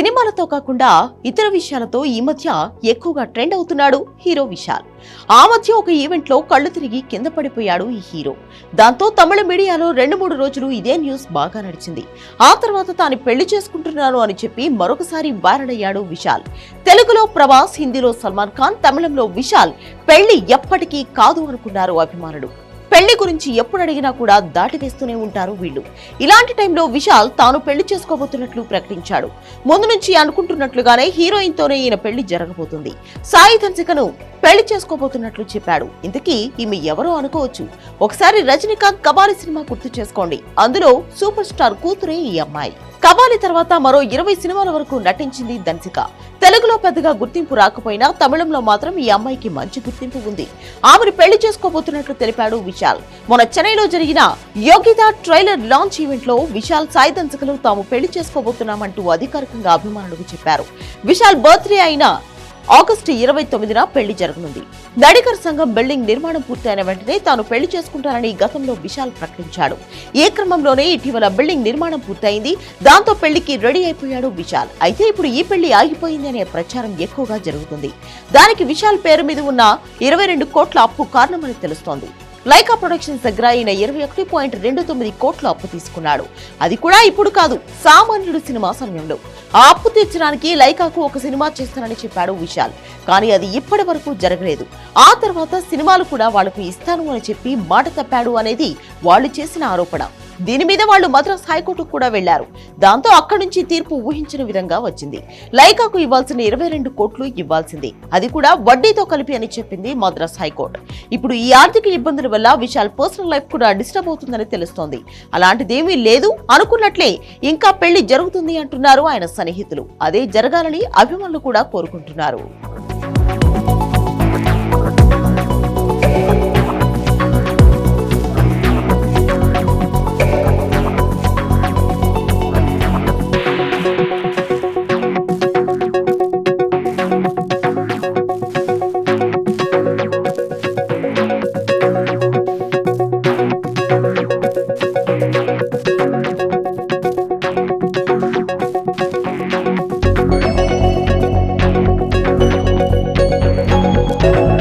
సినిమాలతో కాకుండా ఇతర విషయాలతో ఈ మధ్య ఎక్కువగా ట్రెండ్ అవుతున్నాడు హీరో విశాల్. ఆ మధ్య ఒక ఈవెంట్లో కళ్ళు తిరిగి కింద పడిపోయాడు ఈ హీరో. దాంతో తమిళ మీడియాలో రెండు మూడు రోజులు ఇదే న్యూస్ బాగా నడిచింది. ఆ తర్వాత తాను పెళ్ళి చేసుకుంటున్నాను అని చెప్పి మరొకసారి వైరల్ అయ్యాడు విశాల్. తెలుగులో ప్రభాస్ హిందీలో సల్మాన్ ఖాన్ తమిళంలో విశాల్. పెళ్ళి ఎప్పటికీ కాదు అనుకున్నారు అభిమానులు. పెళ్ళి గురించి ఎప్పుడు అడిగినా కూడా దాటివేస్తూనే ఉంటారు వీళ్ళు. ఇలాంటి టైంలో విశాల్ తాను పెళ్ళి చేసుకోబోతున్నట్లు ప్రకటించాడు. ముందు నుంచి అనుకుంటున్నట్లుగానే హీరోయిన్ తోనే ఈయన పెళ్ళి జరగబోతుంది. సాయి ధన్సికను పెళ్ళి చేసుకోబోతున్నట్లు చెప్పాడు. ఇంతకీ ఈమె ఎవరో అనుకోవచ్చు. ఒకసారి రజనీకాంత్ కబాలి సినిమా గుర్తు చేసుకోండి. అందులో సూపర్ స్టార్ కూతురే ఈ అమ్మాయి. కబాలి తర్వాత మరో ఇరవై సినిమాల వరకు నటించింది ధన్సిక. తెలుగులో పెద్దగా గుర్తింపు రాకపోయినా తమిళంలో మాత్రం ఈ అమ్మాయికి మంచి గుర్తింపు ఉంది. ఆమెను పెళ్ళి చేసుకోబోతున్నట్లు తెలిపాడు విశాల్. మొన్న చెన్నైలో జరిగిన యోగిత ట్రైలర్ లాంచ్ ఈవెంట్లో విశాల్ సాయి దంచకలు తాము పెళ్ళి చేసుకోబోతున్నామంటూ అధికారికంగా అభిమానులకు చెప్పారు. విశాల్ బర్త్డే అయిన ఆగస్టు ఇరవై తొమ్మిదిన పెళ్ళి జరగనుంది. నడికర్ సంఘం బిల్డింగ్ నిర్మాణం పూర్తయిన వెంటనే తాను పెళ్ళి చేసుకుంటానని గతంలో విశాల్ ప్రకటించాడు. ఏ క్రమంలోనే ఇటీవల బిల్డింగ్ నిర్మాణం పూర్తయింది. దాంతో పెళ్ళికి రెడీ అయిపోయాడు విశాల్. అయితే ఇప్పుడు ఈ పెళ్ళి ఆగిపోయింది అనే ప్రచారం ఎక్కువగా జరుగుతుంది. దానికి విశాల్ పేరు మీద ఉన్న ఇరవై రెండు కోట్ల అప్పు కారణమని తెలుస్తోంది. లైకా ప్రొడక్షన్స్ దగ్గర ఈయన ఇరవై ఒకటి పాయింట్ రెండు తొమ్మిది కోట్ల అప్పు తీసుకున్నాడు. అది కూడా ఇప్పుడు కాదు సామాన్యుడు సినిమా సమయంలో. ఆ అప్పు తీర్చడానికి లైకాకు ఒక సినిమా చేస్తానని చెప్పాడు విశాల్. కానీ అది ఇప్పటి వరకు జరగలేదు. ఆ తర్వాత సినిమాలు కూడా వాళ్ళకు ఇస్తాను అని చెప్పి మాట తప్పాడు అనేది వాళ్ళు చేసిన ఆరోపణ. దీని మీద వాళ్ళు మద్రాస్ హైకోర్టుకు కూడా వెళ్ళారు దాంతో అక్కడి నుంచి తీర్పు ఊహించిన విధంగా వచ్చింది. లైకాకు ఇవ్వాల్సిన ఇరవై రెండు కోట్లు ఇవ్వాల్సిందే. అది కూడా వడ్డీతో కలిపి అని చెప్పింది మద్రాస్ హైకోర్టు. ఇప్పుడు ఈ ఆర్థిక ఇబ్బందుల వల్ల విశాల్ పర్సనల్ లైఫ్ కూడా డిస్టర్బ్ అవుతుందని తెలుస్తోంది. అలాంటిదేమీ లేదు. అనుకున్నట్లే ఇంకా పెళ్ళి జరుగుతుంది అంటున్నారు ఆయన సన్నిహితులు. అదే జరగాలని అభిమానులు కూడా కోరుకుంటున్నారు.